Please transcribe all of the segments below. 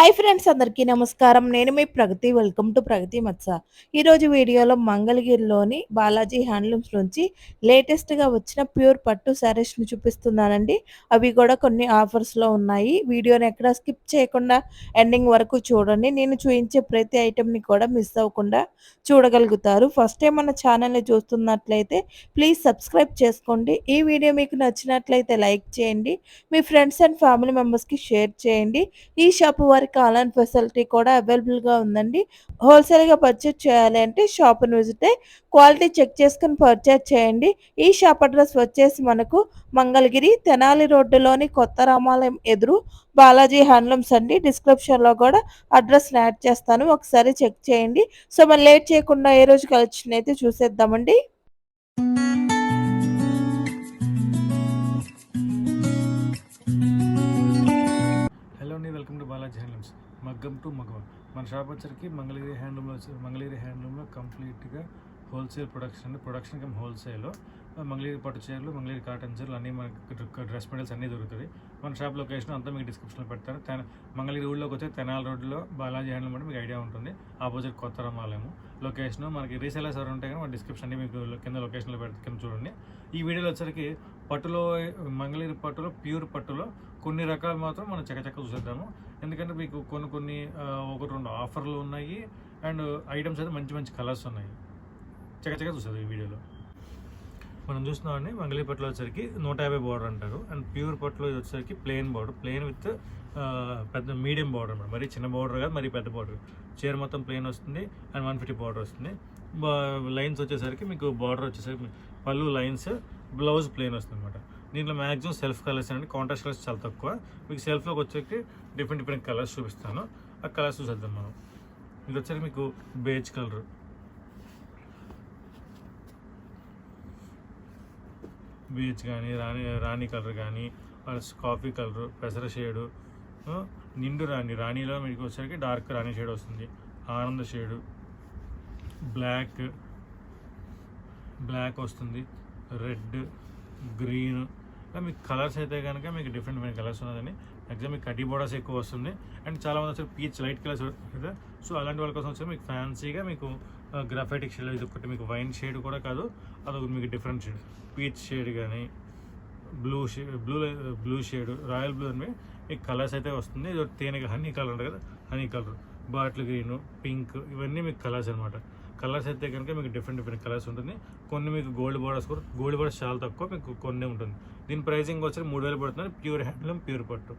Hi friends అందరికీ నమస్కారం. నేను మీ ప్రగతి. వెల్కమ్ టు ప్రగతి మత్స. ఈరోజు వీడియోలో మంగళగిరిలోని బాలాజీ హ్యాండ్లూమ్స్ నుంచి లేటెస్ట్గా వచ్చిన ప్యూర్ పట్టు శారీస్ని చూపిస్తున్నానండి. అవి కూడా కొన్ని ఆఫర్స్లో ఉన్నాయి. వీడియోని ఎక్కడ స్కిప్ చేయకుండా ఎండింగ్ వరకు చూడండి. నేను చూపించే ప్రతి ఐటెంని కూడా మిస్ అవ్వకుండా చూడగలుగుతారు. ఫస్ట్ టైం మన ఛానల్ని చూస్తున్నట్లయితే ప్లీజ్ సబ్స్క్రైబ్ చేసుకోండి. ఈ వీడియో మీకు నచ్చినట్లయితే లైక్ చేయండి. మీ ఫ్రెండ్స్ అండ్ ఫ్యామిలీ మెంబర్స్కి షేర్ చేయండి. ఈ షాప్ వారికి ఆన్లైన్ ఫెసిలిటీ కూడా అవైలబుల్గా ఉందండి. హోల్సేల్గా పర్చేజ్ చేయాలి అంటే షాప్ని విజిట్ అయ్యి క్వాలిటీ చెక్ చేసుకుని పర్చేజ్ చేయండి. ఈ షాప్ అడ్రస్ వచ్చేసి మనకు మంగళగిరి తెనాలి రోడ్డులోని కొత్త రామాలయం ఎదురు బాలాజీ హ్యాండ్లూమ్స్ అండి. డిస్క్రిప్షన్లో కూడా అడ్రస్ని యాడ్ చేస్తాను. ఒకసారి చెక్ చేయండి. సో మనం లేట్ చేయకుండా ఏ రోజు కలెక్షన్ అయితే చూసేద్దామండి? వెల్కమ్ హ్యాండ్లూమ్స్ మగ్గం టు మగం మన షాప్ వచ్చరికి మంగళగిరి హ్యాండ్లూమ్లో మంగళగిరి హ్యాండ్లూమ్లో కంప్లీట్గా wholesale production production come wholesale Mangalagiri పట్టు చీరలు మంగళగిరి కాటన్ చీరలు అన్నీ మనకి డ్రెస్ మెటీరియల్స్ అన్నీ దొరుకుతాయి. మన షాప్ లొకేషన్ అంతా మీకు డిస్క్రిప్షన్లో పెడతారు. తెన మంగళగిరి ఊళ్ళోకి వచ్చే తెనాల రోడ్లో బాలాజీ హ్యాండ్లూమ్ అంటే మీకు ఐడియా ఉంటుంది. ఆపోజిట్ కొత్త రామాలయము లొకేషన్ మనకి రీసెలర్స్ ఎవరు ఉంటాయి కానీ మన డిస్క్రిప్షన్ అన్ని మీకు కింద లొకేషన్లో పెడతాను కింద చూడండి. ఈ వీడియోలో వచ్చరికి పట్టులో మంగళగిరి పట్టులో ప్యూర్ పట్టులో కొన్ని రకాలు మాత్రం మనం చకచక చూసేద్దాము. ఎందుకంటే మీకు కొన్ని కొన్ని ఒకటి రెండు ఆఫర్లు ఉన్నాయి. అండ్ ఐటమ్స్ అయితే మంచి మంచి కలర్స్ ఉన్నాయి. చకచక చూసేది ఈ వీడియోలో. మనం చూస్తున్నామండి మంగళీ పట్టులో వచ్చేసరికి నూట యాభై బార్డర్ అంటారు. అండ్ ప్యూర్ పట్టులో ఇది వచ్చేసరికి ప్లెయిన్ బార్డర్ ప్లెయిన్ విత్ పెద్ద మీడియం బార్డర్ అనమాట మరి చిన్న బార్డర్ కాదు మరి పెద్ద బార్డర్ చీర మొత్తం ప్లెయిన్ వస్తుంది అండ్ వన్ ఫిఫ్టీ బార్డర్ వస్తుంది. లైన్స్ వచ్చేసరికి మీకు బార్డర్ వచ్చేసరికి పళ్ళు లైన్స్ బ్లౌజ్ ప్లెయిన్ వస్తుంది అనమాట దీంట్లో మ్యాక్సిమం సెల్ఫ్ కలర్స్ అండి. కాంట్రాస్ట్ కలర్స్ చాలా తక్కువ. మీకు సెల్ఫ్లోకి వచ్చేకి డిఫరెంట్ డిఫరెంట్ కలర్స్ చూపిస్తాను. ఆ కలర్స్ చూసేద్దాం మనం. ఇది వచ్చేసరికి మీకు బేజ్ కలర్ బీచ్ కానీ రాణి రాణి కలర్ కానీ కాఫీ కలర్ పెసర షేడు నిండు రాణి రాణిలో మీకు వచ్చేసరికి డార్క్ రాణి షేడ్ వస్తుంది. ఆనంద షేడు బ్లాక్ బ్లాక్ వస్తుంది. రెడ్ గ్రీన్ ఇలా మీకు కలర్స్ అయితే కనుక మీకు డిఫరెంట్ డిఫరెంట్ కలర్స్ ఉన్నదని ఎగ్జామ్ మీకు కడ్డీ బోర్డర్స్ ఎక్కువ వస్తుంది. అండ్ చాలామంది వచ్చారు వచ్చి పీచ్ లైట్ కలర్స్ కదా? సో అలాంటి వాళ్ళ కోసం వచ్చి మీకు ఫ్యాన్సీగా మీకు గ్రాఫైటిక్ షేడ్ ఇది ఒకటి మీకు వైన్ షేడ్ కూడా కాదు. అదొకటి మీకు డిఫరెంట్ షేడ్ పీచ్ షేడ్ కానీ blue shade blue blue shade royal blue అని మీకు కలర్స్ అయితే వస్తుంది. ఇది తేనెగా హనీ కలర్ ఉంటుంది కదా? Honey colour bottle green pink ఇవన్నీ మీకు కలర్స్ అనమాట కలర్స్ అయితే కనుక మీకు డిఫరెంట్ డిఫరెంట్ కలర్స్ ఉంటుంది. కొన్ని మీకు గోల్డ్ బోర్డర్స్ కూడా గోల్డ్ బోర్డర్స్ చాలా తక్కువ మీకు కొన్ని ఉంటుంది. దీని ప్రైసింగ్ వచ్చి మూడు వేలు పడుతుంది. ప్యూర్ హ్యాండ్లూమ్ ప్యూర్ పట్టు.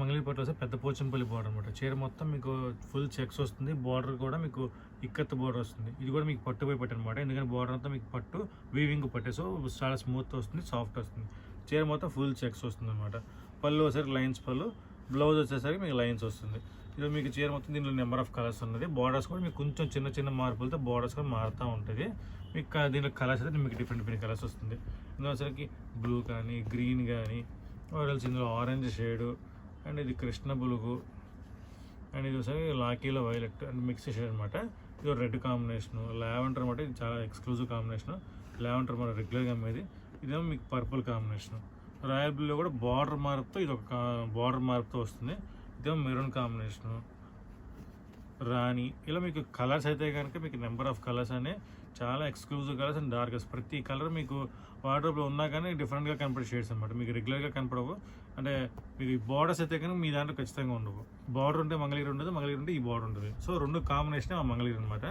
మంగళగిరిపట్ల వస్తే పెద్ద పోచంపల్లి బార్డర్ అనమాట చీర మొత్తం మీకు ఫుల్ చెక్స్ వస్తుంది. బార్డర్ కూడా మీకు ఇక్కత్ బార్డర్ వస్తుంది. ఇది కూడా మీకు పట్టుపోయి పట్టు అనమాట ఎందుకంటే బార్డర్ అంతా మీకు పట్టు వీవింగ్ పట్టే. సో చాలా స్మూత్ వస్తుంది సాఫ్ట్ వస్తుంది. చీర మొత్తం ఫుల్ చెక్స్ వస్తుంది అనమాట పళ్ళు వచ్చేసరికి లైన్స్ పళ్ళు. బ్లౌజ్ వచ్చేసరికి మీకు లైన్స్ వస్తుంది. ఇది మీకు చీర మొత్తం దీనిలో నెంబర్ ఆఫ్ కలర్స్ ఉన్నది. బార్డర్స్ కూడా మీకు కొంచెం చిన్న చిన్న మార్పులతో బార్డర్స్ కూడా మారుతూ ఉంటుంది. మీకు దీనిలో కలర్స్ అయితే మీకు డిఫరెంట్ డిఫరెంట్ కలర్స్ వస్తుంది. ఇందులో సరికి బ్లూ కానీ గ్రీన్ కానీ ఆరెల్స్ ఇందులో ఆరెంజ్ షేడు అండ్ ఇది కృష్ణ బులుగు. అండ్ ఇది వచ్చేసరికి లాకీలో వైలెట్ అండ్ మిక్స్ షేడ్ అనమాట ఇది రెడ్ కాంబినేషన్ లావెండర్ అనమాట ఇది చాలా ఎక్స్క్లూజివ్ కాంబినేషన్ లావెండర్ మన రెగ్యులర్గా అమ్మేది ఇదేమో మీకు పర్పుల్ కాంబినేషన్ రాయల్ బ్లూలో కూడా బార్డర్ మార్పుతో ఇది ఒక బార్డర్ మార్పుతో వస్తుంది. ఇదేమో మెరూన్ కాంబినేషన్ రాణి. ఇలా మీకు కలర్స్ అయితే కనుక మీకు నెంబర్ ఆఫ్ కలర్స్ అనే చాలా ఎక్స్క్లూజివ్ కలర్స్ అండ్ డార్కెస్ట్ ప్రతి కలర్ మీకు వార్డ్రోబ్లో ఉన్నా కానీ డిఫరెంట్గా కనపడే షేడ్స్ అనమాట మీకు రెగ్యులర్గా కనపడవు. అంటే ఇది బార్డర్స్ అయితే కానీ మీ దాంట్లో ఖచ్చితంగా ఉండవు. బార్డర్ ఉంటే మంగళగిరి ఉండదు మంగళగిరి ఉంటే ఈ బార్డర్ ఉంటుంది. సో రెండు కాంబినేషన్ ఆ మంగళగిరి అనమాట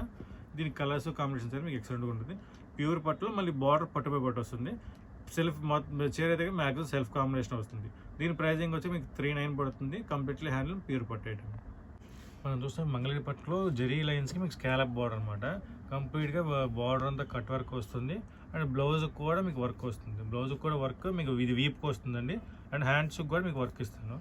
దీని కలర్స్ కాంబినేషన్స్ అయితే మీకు ఎక్సలెంట్గా ఉంటుంది. ప్యూర్ పట్టులో మళ్ళీ బార్డర్ పట్టుపై పట్టు వస్తుంది. సెల్ఫ్ చీర అయితే మ్యాక్సిమం సెల్ఫ్ కాంబినేషన్ వస్తుంది. దీని ప్రైజింగ్ వచ్చి మీకు త్రీ నైన్ పడుతుంది. కంప్లీట్లీ హ్యాండ్లూమ్ ప్యూర్ పట్టు ఐటమ్ మనం చూస్తే మంగళగిరి పట్టులో జెరీ లైన్స్కి మీకు స్కాలప్ బార్డర్ అనమాట కంప్లీట్గా బార్డర్ అంతా కట్ వర్క్ వస్తుంది. అండ్ బ్లౌజ్ కూడా మీకు వర్క్ వస్తుంది. బ్లౌజ్ కూడా వర్క్ మీకు ఇది వీప్కి వస్తుందండి. అండ్ హ్యాండ్స్కి కూడా మీకు వర్క్ ఇస్తాను.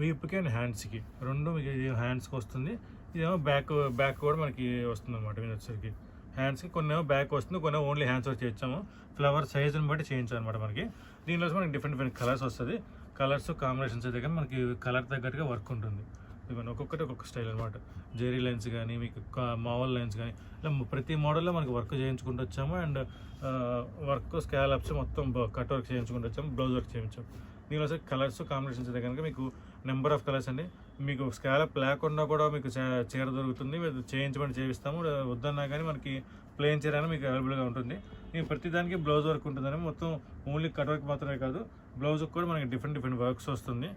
వీప్కి అండ్ హ్యాండ్స్కి. రెండు మీకు ఇది హ్యాండ్స్కి వస్తుంది. ఇదేమో బ్యాక్ బ్యాక్ కూడా మనకి వస్తుంది అనమాట మీరు వచ్చేసరికి హ్యాండ్స్కి కొన్ని ఏమో బ్యాక్ వస్తుంది కొన్ని ఓన్లీ హ్యాండ్స్ వచ్చి చేయించాము. ఫ్లవర్ సైజుని బట్టి చేయించాం అనమాట మనకి. దీనిలో మనకి డిఫరెంట్ డిఫరెంట్ కలర్స్ వస్తుంది. కలర్స్ కాంబినేషన్స్ అయితే కానీ మనకి కలర్ తగ్గట్టుగా వర్క్ ఉంటుంది. ఇవన్నీ ఒక్కొక్కటి ఒక్కొక్క స్టైల్ అనమాట జెరీ లైన్స్ కానీ మీకు మావల్ మామూలు లైన్స్ కానీ ఇలా ప్రతి మోడల్లో మనకి వర్క్ చేయించుకుంటూ వచ్చాము. అండ్ వర్క్ స్కాలప్స్ మొత్తం కట్ వర్క్ చేయించుకుంటూ వచ్చాము బ్లౌజ్ వర్క్ చేయించాము. దీనిలో సార్ కలర్స్ కాంబినేషన్స్ అయితే కనుక మీకు నెంబర్ ఆఫ్ కలర్స్ అండి. మీకు స్కాలప్ లేకుండా కూడా మీకు చీర దొరుకుతుంది. మీరు చేయించమని చేయిస్తాము. వద్దన్నా కానీ మనకి ప్లేన్ చీర అని మీకు అవైలబుల్గా ఉంటుంది. మీకు ప్రతి దానికి బ్లౌజ్ వర్క్ ఉంటుందని మొత్తం ఓన్లీ కట్ వర్క్ మాత్రమే కాదు బ్లౌజ్కి కూడా మనకి డిఫరెంట్ డిఫరెంట్ వర్క్స్ వస్తుంది.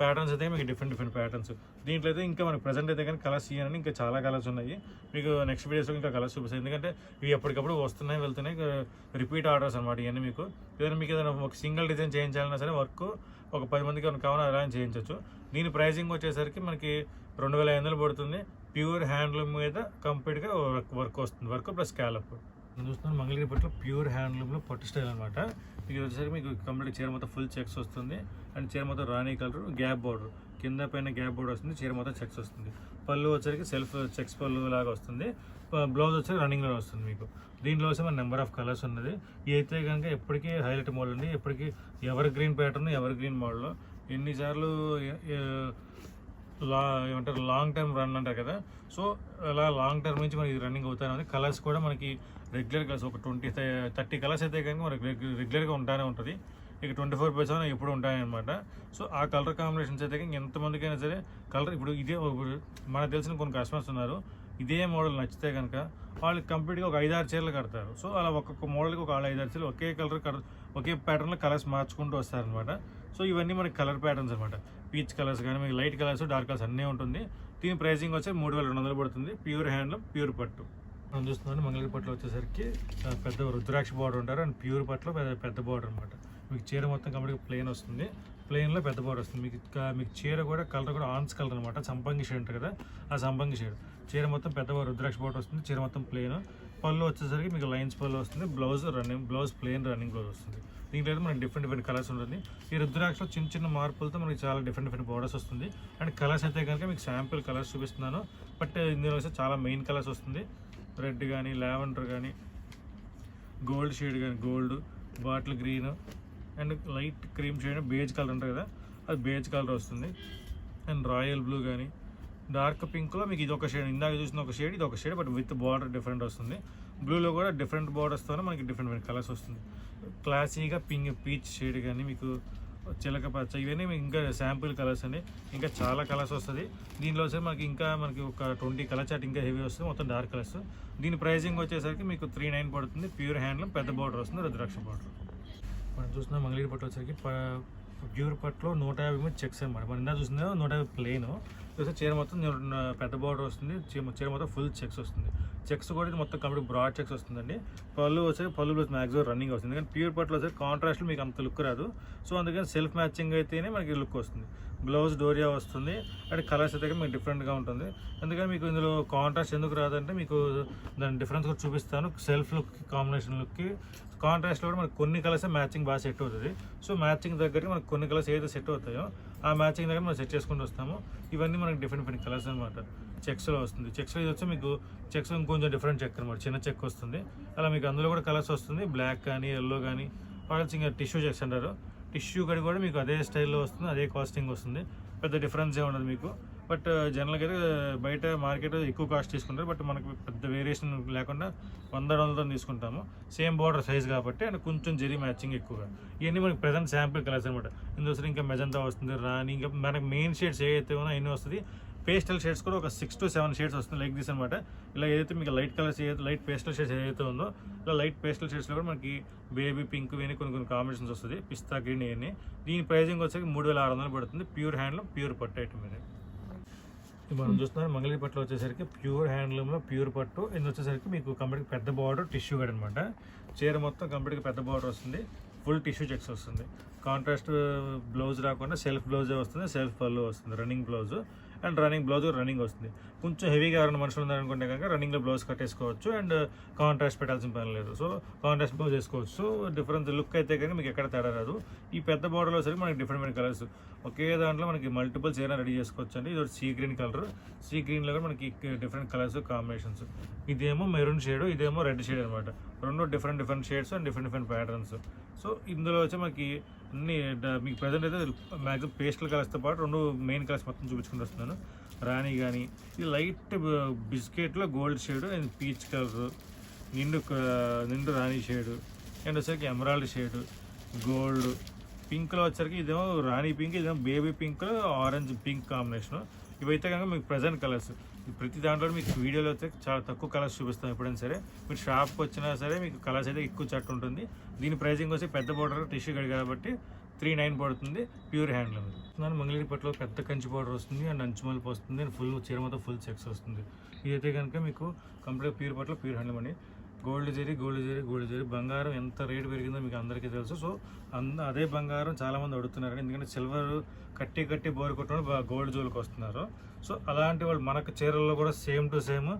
ప్యాటర్న్స్ అయితే మీకు డిఫరెంట్ డిఫరెంట్ ప్యాటర్న్స్ దీంట్లో అయితే ఇంకా మనకి ప్రజెంట్ అయితే కానీ కలర్స్ ఇవ్వని ఇంకా చాలా కలర్స్ ఉన్నాయి. మీకు నెక్స్ట్ వీడియోస్లో ఇంకా కలర్స్ చూపిస్తాయి ఎందుకంటే ఇవి ఎప్పటికప్పుడు వస్తున్నాయి వెళ్తున్నాయి. రిపీట్ ఆర్డర్స్ అనమాట ఇవన్నీ మీకు. ఏదైనా మీకు ఏదైనా ఒక సింగిల్ డిజైన్ చేయించాలన్నా సరే వర్క్ ఒక పది మందికి ఏమైనా కావాలో అలా చేయించవచ్చు దీని ప్రైసింగ్ వచ్చేసరికి మనకి రెండు వేల ఐదు వందలు పడుతుంది. ప్యూర్ హ్యాండ్లూమ్ మీద కంప్లీట్గా వర్క్ వర్క్ వస్తుంది. వర్క్ ప్లస్ స్కాలప్ చూస్తున్నాను మంగళగిరి పట్ల ప్యూర్ హ్యాండ్లూమ్లో పట్టు స్టైల్ అనమాట మీకు వచ్చేసరికి మీకు కంప్లీట్ చీర మొత్తం ఫుల్ చెక్స్ వస్తుంది. అండ్ చీర మొత్తం రాణి కలర్ గ్యాప్ బార్డర్. కింద పైన గ్యాప్ బార్డర్ వస్తుంది చీర మొత్తం చెక్స్ వస్తుంది. పళ్ళు వచ్చరికి సెల్ఫ్ చెక్స్ పళ్ళు లాగా వస్తుంది. బ్లౌజ్ వచ్చి రన్నింగ్లో వస్తుంది మీకు. దీంట్లో వచ్చి మన నెంబర్ ఆఫ్ కలర్స్ ఉన్నది. ఇది అయితే కనుక ఎప్పటికీ హైలైట్ మోడల్ ఉంది. ఎప్పటికీ evergreen pattern evergreen model. ఎన్నిసార్లు లా ఏమంటారు లాంగ్ టర్మ్ రన్ అంటారు కదా. సో అలా లాంగ్ టర్మ్ నుంచి మనకి రన్నింగ్ అవుతానే కలర్స్ కూడా మనకి రెగ్యులర్ కలర్స్ ఒక ట్వంటీ థర్టీ కలర్స్ అయితే కనుక మనకి రెగ్యులర్గా ఉంటానే ఉంటుంది. ఇక ట్వంటీ ఫోర్ బై సెవెన్ ఎప్పుడు ఉంటాయన్నమాట. సో ఆ కలర్ కాంబినేషన్స్ అయితే కనుక ఎంతమందికైనా సరే కలర్ ఇప్పుడు ఇదే మనకు తెలిసిన కొన్ని కస్టమర్స్ ఉన్నారు. ఇదే మోడల్ నచ్చితే కనుక వాళ్ళు కంప్లీట్గా ఒక ఐదారు చీరలు కడతారు. సో అలా ఒక్కొక్క మోడల్కి ఒక ఐదారు చీరలు ఒకే కలర్ కలర్ ఒకే ప్యాటర్న్లో కలర్స్ మార్చుకుంటూ వస్తారనమాట సో ఇవన్నీ మనకి కలర్ ప్యాటర్న్స్ అనమాట పీచ్ కలర్స్ కానీ మీకు లైట్ కలర్స్ డార్క్ కలర్స్ అన్నీ ఉంటుంది. దీని ప్రైసింగ్ వచ్చి మూడు వేల రెండు వందలు పడుతుంది. ప్యూర్ హ్యాండ్లూమ్ ప్యూర్ పట్టు. మనం చూస్తున్నాం మంగళగిరి పట్టులో వచ్చేసరికి పెద్ద రుద్రాక్ష బార్డర్ ఉంటారు. అండ్ ప్యూర్ పట్ల పెద్ద పెద్ద బార్డర్ అనమాట మీకు చీర మొత్తం కంప్లీట్గా ప్లెయిన్ వస్తుంది. ప్లెయిన్లో పెద్ద బార్డర్ వస్తుంది. మీకు మీకు చీర కూడా కలర్ కూడా ఆన్స్ కలర్ అనమాట సంపంగి షేడ్ ఉంటుంది కదా ఆ సంపంగి షేడ్. చీర మొత్తం పెద్ద రుద్రాక్ష బార్డర్ వస్తుంది. చీర మొత్తం ప్లెయిన్. పళ్ళు వచ్చేసరికి మీకు లైన్స్ పళ్ళు వస్తుంది. Blouse running blouse plain running blouse వస్తుంది. దీంట్లో అయితే మనకి డిఫరెంట్ డిఫరెంట్ కలర్స్ ఉంటుంది. ఈ రుద్రాక్షలో చిన్న చిన్న మార్పులతో మనకి చాలా డిఫరెంట్ డిఫరెంట్ బార్డర్స్ వస్తుంది. అండ్ కలర్స్ అయితే కనుక మీకు శాంపుల్ కలర్స్ చూపిస్తున్నాను. బట్ ఇందులో చాలా మెయిన్ కలర్స్ వస్తుంది. రెడ్ కానీ లావెండర్ కానీ గోల్డ్ షేడ్ కానీ gold bottle green and light cream shade beige colour ఉంటుంది కదా అది బేజ్ కలర్ వస్తుంది. అండ్ రాయల్ బ్లూ కానీ డార్క్ పింక్లో మీకు ఇది ఒక షేడ్ ఇందాక చూసిన ఒక షేడ్ ఇది ఒక shade but with border different వస్తుంది. బ్లూలో కూడా డిఫరెంట్ బార్డర్స్తోనే మనకి డిఫరెంట్ డిఫరెంట్ కలర్స్ వస్తుంది. క్లాసీగా పింక్ పీచ్ షేడ్ కానీ మీకు చిలక పచ్చ ఇవన్నీ మీకు ఇంకా శాంపుల్ కలర్స్ అండి. ఇంకా చాలా కలర్స్ వస్తుంది. దీనిలో వచ్చి మనకి ఇంకా మనకి ఒక ట్వంటీ కలర్ చాట్ ఇంకా హెవీ వస్తుంది. మొత్తం డార్క్ కలర్స్. దీని ప్రైసింగ్ వచ్చేసరికి మీకు త్రీ నైన్ పడుతుంది. ప్యూర్ హ్యాండ్లో పెద్ద బార్డర్ వస్తుంది. రుద్రాక్ష బార్డర్. మనం చూసిన మంగళగిరి పట్టు వచ్చేసరికి ప్యూర్ పట్టులో నూట యాభై మీద చెక్స్ అనమాట మనం ఇందా చూసిందో నూట యాభై ప్లెయిన్. చూస్తే చీర మొత్తం పెద్ద బార్డర్ వస్తుంది. చీర చీర మొత్తం ఫుల్ చెక్స్ వస్తుంది. చెక్స్ కూడా ఇది మొత్తం కంప్లీట్ బ్రాడ్ చెక్స్ వస్తుందండి. పళ్ళు వచ్చే పళ్ళు ప్లస్ మ్యాక్సిమం రన్నింగ్ వస్తుంది. కానీ ప్యూర్ పట్టులో వస్తే కాంట్రాస్ట్లో మీకు అంత లుక్ రాదు. సో అందుకని సెల్ఫ్ మ్యాచింగ్ అయితేనే మనకి లుక్ వస్తుంది. బ్లౌజ్ డోరియా వస్తుంది. అండ్ కలర్స్ అయితే మీకు డిఫరెంట్గా ఉంటుంది. అందుకని మీకు ఇందులో కాంట్రాస్ట్ ఎందుకు రాదంటే మీకు దాని డిఫరెన్స్ కూడా చూపిస్తాను. సెల్ఫ్ లుక్ కాంబినేషన్ లుక్కి కాంట్రాస్ట్లో కూడా మనకి కొన్ని కలర్స్ మ్యాచింగ్ బాగా సెట్ అవుతుంది. సో మ్యాచింగ్ దగ్గరికి మనకు కొన్ని కలర్స్ ఏదైతే సెట్ అవుతాయో ఆ మ్యాచింగ్ దగ్గర మనం సెట్ చేసుకుంటూ వస్తాము. ఇవన్నీ మనకి డిఫరెంట్ డిఫరెంట్ కలర్స్ అనమాట చెక్స్లో వస్తుంది. చెక్స్లో ఇది వచ్చి మీకు చెక్స్ ఇంకొంచెం డిఫరెంట్ చెక్ అనమాట చిన్న చెక్ వస్తుంది. అలా మీకు అందులో కూడా కలర్స్ వస్తుంది. బ్లాక్ కానీ ఎల్లో కానీ వాళ్ళు ఇంకా టిష్యూ చెక్స్ అంటారు. టిష్యూ కడి కూడా మీకు అదే స్టైల్లో వస్తుంది అదే కాస్టింగ్ వస్తుంది. పెద్ద డిఫరెన్స్ ఏ ఉండదు మీకు. బట్ జనరల్గా అయితే బయట మార్కెట్ ఎక్కువ కాస్ట్ తీసుకుంటారు. బట్ మనకు పెద్ద వేరియేషన్ లేకుండా వంద వందలతో తీసుకుంటాము. సేమ్ బార్డర్ సైజ్ కాబట్టి అండ్ కొంచెం జరీ మ్యాచింగ్ ఎక్కువగా. ఇవన్నీ మనకి ప్రజెంట్ శాంపిల్ కలర్స్ అనమాట ఇందులో ఇంకా మెజంతా వస్తుంది రాని ఇంకా మనకి మెయిన్ షేడ్స్ ఏవైతే ఉన్నా అన్నీ వస్తుంది. పేస్టల్ షేడ్స్ కూడా ఒక సిక్స్ టు సెవెన్ షేడ్స్ వస్తుంది లైక్ దిస్ అనమాట ఇలా ఏదైతే మీకు లైట్ కలర్స్ ఏదైతే లైట్ పేస్టల్ షేడ్స్ ఏదైతే ఉందో ఇలా లైట్ పేస్టల్ షేడ్స్లో కూడా మనకి బేబీ పింక్ ఇవన్నీ కొన్ని కొన్ని కాంబినేషన్స్ వస్తుంది పిస్తా గ్రీన్ ఇవన్నీ. దీని ప్రైజింగ్ వచ్చేసి మూడు వేల ఆరు వందలు పడుతుంది ప్యూర్ హ్యాండ్లూమ్ ప్యూర్ పట్టు ఐటమ్ ఇది. మనం చూస్తున్నారు మంగళగిరి పట్టులో వచ్చేసరికి ప్యూర్ హ్యాండ్లూమ్లో ప్యూర్ పట్టు. ఇది వచ్చేసరికి మీకు కంప్లీట్ పెద్ద బార్డర్ టిష్యూ గడ్ అనమాట చీర మొత్తం కంప్లీట్గా పెద్ద బార్డర్ వస్తుంది ఫుల్ టిష్యూ చెక్స్ వస్తుంది. కాంట్రాస్ట్ బ్లౌజ్ uh, రాకుండా సెల్ఫ్ బ్లౌజే వస్తుంది సెల్ఫ్ పళ్ళు వస్తుంది running blouse and running blouse running వస్తుంది. కొంచెం హెవీగా ఎవరైనా మనుషులు ఉన్నారనుకుంటే కనుక రన్నింగ్లో బ్లౌజ్ కట్టేసుకోవచ్చు అండ్ కాంట్రాస్ట్ పెట్టాల్సిన పని లేదు. సో కాంట్రాస్ట్ బ్లౌజ్ వేసుకోవచ్చు. సో డిఫరెన్స్ లుక్ అయితే కానీ మీకు ఎక్కడ తేడా రాదు. ఈ పెద్ద బార్డర్లో సరే మనకి డిఫరెంట్ డిఫరెంట్ కలర్స్ ఒకే దాంట్లో మనకి మల్టిపుల్ ఏమైనా రెడీ చేసుకోవచ్చు అండి ఇది సీ గ్రీన్ కలర్ సీ గ్రీన్లో కూడా మనకి డిఫరెంట్ కలర్స్ కాంబినేషన్స్ ఇదేమో మెరూన్ షేడ్ ఇదేమో రెడ్ షేడ్ అనమాట. రెండు different different shades and different different patterns so ఇందులో వచ్చి మనకి అన్ని మీకు ప్రజెంట్ అయితే మ్యాక్సిమం పేస్టల్ కలర్స్తో పాటు రెండు మెయిన్ కలర్స్ మొత్తం చూపించుకుంటూ వస్తున్నాను. రాణి కానీ ఇది light బిస్కెట్లో gold shade and peach colour నిండు నిండు రాణి షేడ్ అండ్ వచ్చేసరికి ఎమరాల్డ్ షేడ్ గోల్డ్ పింక్లో వచ్చరికి ఇదేమో రాణి పింక్ ఇదేమో baby pink orange pink combination. ఇవైతే కనుక మీకు ప్రజెంట్ కలర్స్. ప్రతి దాంట్లో మీకు వీడియోలో అయితే చాలా తక్కువ కలర్స్ చూపిస్తాం ఎప్పుడైనా సరే. మీరు షాప్కి వచ్చినా సరే మీకు కలర్స్ అయితే ఎక్కువ చట్టు ఉంటుంది. దీని ప్రైజింగ్ వచ్చి పెద్ద బోర్డర్ టిష్యూ గడి కాబట్టి త్రీ నైన్ పడుతుంది ప్యూర్ హ్యాండ్లూమ్ దాని మంగళగిరి పట్టులో పెద్ద కంచి పౌడర్ వస్తుంది అండ్ అంచుమల్పు వస్తుంది అండ్ ఫుల్ చీర మొత్తం ఫుల్ చెక్స్ వస్తుంది. ఇదైతే కనుక మీకు కంప్లీట్ ప్యూర్ పట్లో ప్యూర్ హ్యాండ్లూమ్ అండి. Gold zari gold zari gold zari. బంగారం ఎంత రేటు పెరిగిందో మీకు అందరికీ తెలుసు. సో అంద అదే బంగారం చాలామంది అడుగుతున్నారు ఎందుకంటే సిల్వర్ కట్టి కట్టి బోర్ కొట్టడం గోల్డ్ జోలికి వస్తున్నారు. సో అలాంటి వాళ్ళు మనకు చీరల్లో కూడా సేమ్ టు సేమ్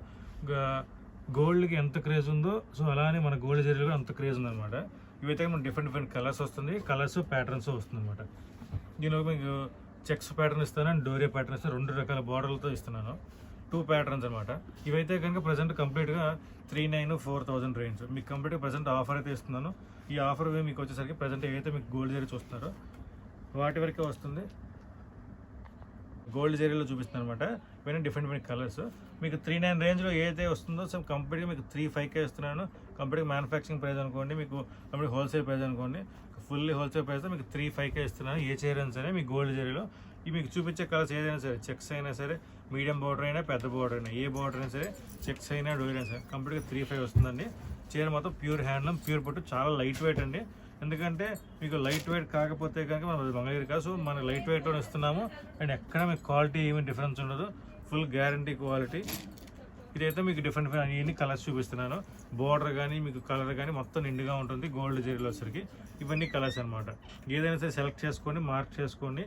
గోల్డ్కి ఎంత క్రేజ్ ఉందో సో అలానే మన గోల్డ్ జరీలో కూడా అంత క్రేజ్ ఉందన్నమాట. ఇవైతే మనం డిఫరెంట్ డిఫరెంట్ కలర్స్ వస్తుంది. కలర్స్ ప్యాటర్న్స్ వస్తుంది అనమాట దీనిలో మీకు చెక్స్ ప్యాటర్న్ ఇస్తాను అండ్ డోరే ప్యాటర్న్ ఇస్తాను రెండు రకాల బార్డర్లతో ఇస్తున్నాను. టూ ప్యాటర్న్స్ అనమాట. ఇవైతే కనుక ప్రజెంట్ కంప్లీట్గా three nine four thousand range మీకు కంప్లీట్గా ప్రజెంట్ ఆఫర్ అయితే ఇస్తున్నాను. ఈ ఆఫర్ మీకు వచ్చేసరికి ప్రజెంట్ ఏదైతే మీకు గోల్డ్ జరీ చూస్తున్నారో వాటి వరకే వస్తుంది. గోల్డ్ జరీలో చూపిస్తాను అనమాట. ఇవన్నీ డిఫరెంట్ డిఫరెంట్ కలర్స్ మీకు త్రీ నైన్ రేంజ్లో ఏదైతే వస్తుందో సో కంప్లీట్గా మీకు త్రీ ఫైవ్కే ఇస్తున్నాను. కంప్లీట్గా మ్యానుఫ్యాక్చరింగ్ ప్రైస్ అనుకోండి మీకు కంప్లీట్ హోల్సేల్ ప్రైస్ అనుకోండి ఫుల్లీ హోల్సేల్ ప్రైస్తో మీకు త్రీ ఫైవ్కే ఇస్తున్నాను. ఏ చీర అయినా సరే మీ గోల్డ్ జరీలో ఇవి మీకు చూపించే కలర్స్ ఏదైనా సరే చెక్స్ అయినా సరే మీడియం బార్డర్ అయినా పెద్ద బార్డర్ అయినా ఏ బార్డర్ అయినా సరే చెక్స్ అయినా డోర్ అయినా సరే కంప్లీట్గా త్రీ ఫైవ్ వస్తుందండి. చీర మొత్తం ప్యూర్ హ్యాండ్లూమ్ ప్యూర్ పట్టు చాలా లైట్ వెయిట్ అండి. ఎందుకంటే మీకు లైట్ వెయిట్ కాకపోతే కనుక మనం మంగళగిరి కాదు. సో మనం లైట్ వెయిట్లో ఇస్తున్నాము. అండ్ ఎక్కడ మీకు క్వాలిటీ ఏమి డిఫరెన్స్ ఉండదు. ఫుల్ గ్యారంటీ క్వాలిటీ ఇదైతే మీకు డిఫరెంట్ డిఫరెంట్ అన్ని కలర్స్ చూపిస్తున్నాను. బోర్డర్ కానీ మీకు కలర్ కానీ మొత్తం నిండుగా ఉంటుంది గోల్డ్ జరీలో వచ్చరికి ఇవన్నీ కలర్స్ అనమాట ఏదైనా సరే సెలెక్ట్ చేసుకొని మార్క్ చేసుకోండి.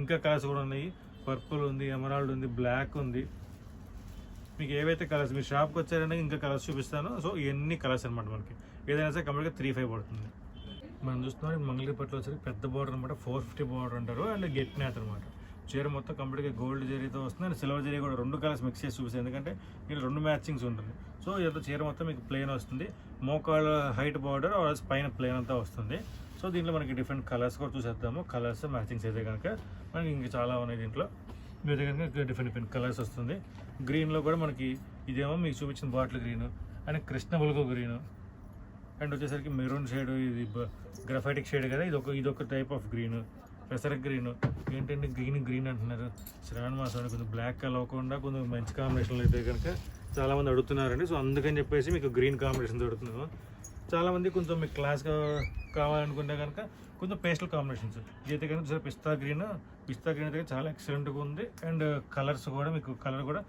ఇంకా కలర్స్ కూడా ఉన్నాయి. పర్పుల్ ఉంది ఎమరాల్డ్ ఉంది బ్లాక్ ఉంది. మీకు ఏవైతే కలర్స్ మీరు షాప్కి వచ్చారంటే ఇంకా కలర్స్ చూపిస్తాను. సో ఇవన్నీ కలర్స్ అనమాట మనకి. ఏదైనా సరే కంప్లీట్గా త్రీ ఫైవ్ పడుతుంది. మనం చూస్తున్నాం మంగళగిరి పట్ల వచ్చరికి పెద్ద బోర్డర్ అనమాట ఫోర్ ఫిఫ్టీ బోర్డర్ అంటారు. అండ్ గెట్ నేత అనమాట చీర మొత్తం కంప్లీట్గా గోల్డ్ జరీతో వస్తుంది. అండ్ సిల్వర్ జరీ కూడా రెండు కలర్స్ మిక్స్ చేసి చూపిస్తాయి ఎందుకంటే ఇక్కడ రెండు మ్యాచింగ్స్ ఉంటుంది. సో ఇదంతా చీర మొత్తం మీకు ప్లెయిన్ వస్తుంది. మోకాళ్ళ హైట్ బార్డర్ పైన ప్లెయిన్ అంతా వస్తుంది. సో దీంట్లో మనకి డిఫరెంట్ కలర్స్ కూడా చూసేద్దాము. కలర్స్ మ్యాచింగ్స్ అయితే కనుక మనకి ఇంకా చాలా ఉన్నాయి దీంట్లో. మీద కనుక డిఫరెంట్ డిఫరెంట్ కలర్స్ వస్తుంది. గ్రీన్లో కూడా మనకి ఇదేమో మీకు చూపించిన బాటిల్ గ్రీన్ అండ్ కృష్ణ బుల్గో గ్రీన్ అండ్ వచ్చేసరికి మెరూన్ షేడ్ ఇది గ్రఫైటిక్ షేడ్ కదా. ఇది ఒక ఇది ఒక టైప్ ఆఫ్ గ్రీన్ పెసర గ్రీన్ ఏంటంటే గ్రీన్ గ్రీన్ అంటున్నారు. శ్రావణ మాసం కొంచెం బ్లాక్ కలవకుండా కొంచెం మంచి కాంబినేషన్లు అయితే కనుక చాలామంది అడుగుతున్నారండి. సో అందుకని చెప్పేసి మీకు గ్రీన్ కాంబినేషన్ దొరుకుతున్నాము చాలామంది కొంచెం మీకు క్లాస్గా కావాలనుకుంటే కనుక కొంచెం పేస్టల్ కాంబినేషన్స్ ఇదైతే కనుక సరే పిస్తా గ్రీన్ పిస్తా గ్రీన్ అయితే చాలా ఎక్సలెంట్గా ఉంది. అండ్ కలర్స్ కూడా మీకు కలర్ కూడా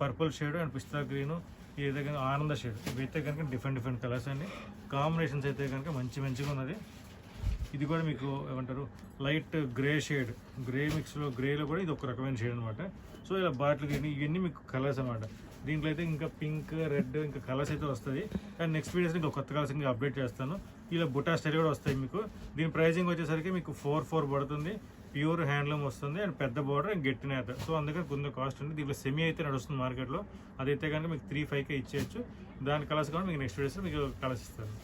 purple shade and pista green ఏదైతే కనుక ఆనంద షేడ్ ఇవైతే కనుక డిఫరెంట్ డిఫరెంట్ కలర్స్ అండి. కాంబినేషన్స్ అయితే కనుక మంచి మంచిగా ఉన్నది. ఇది కూడా మీకు ఏమంటారు లైట్ గ్రే షేడ్ గ్రే మిక్స్లో గ్రేలో కూడా ఇది ఒక రకమైన షేడ్ అనమాట సో ఇలా బాటిల్ గ్రీన్ ఇవన్నీ మీకు కలర్స్ అనమాట దీంట్లో అయితే ఇంకా పింక్ రెడ్ ఇంకా కలర్స్ అయితే వస్తుంది. అండ్ నెక్స్ట్ వీడియోస్ ఇంకా కొత్త కలర్స్ ఇంకా అప్డేట్ చేస్తాను. ఇలా బుటా స్టైల్ కూడా వస్తాయి మీకు. దీని ప్రైజింగ్ వచ్చేసరికి మీకు ఫోర్ ఫోర్ పడుతుంది. ప్యూర్ హ్యాండ్లూమ్ వస్తుంది అండ్ పెద్ద బార్డర్ అండ్ గట్టి నేత. సో అందుకని కొంత కాస్ట్ ఉంది. దీంట్లో సెమీ అయితే నడుస్తుంది మార్కెట్లో అదైతే కనుక మీకు త్రీ ఫైవ్కే ఇచ్చేయచ్చు. దాని కలర్స్ కూడా మీకు నెక్స్ట్ వీడియోస్ మీకు కలర్స్ ఇస్తాను.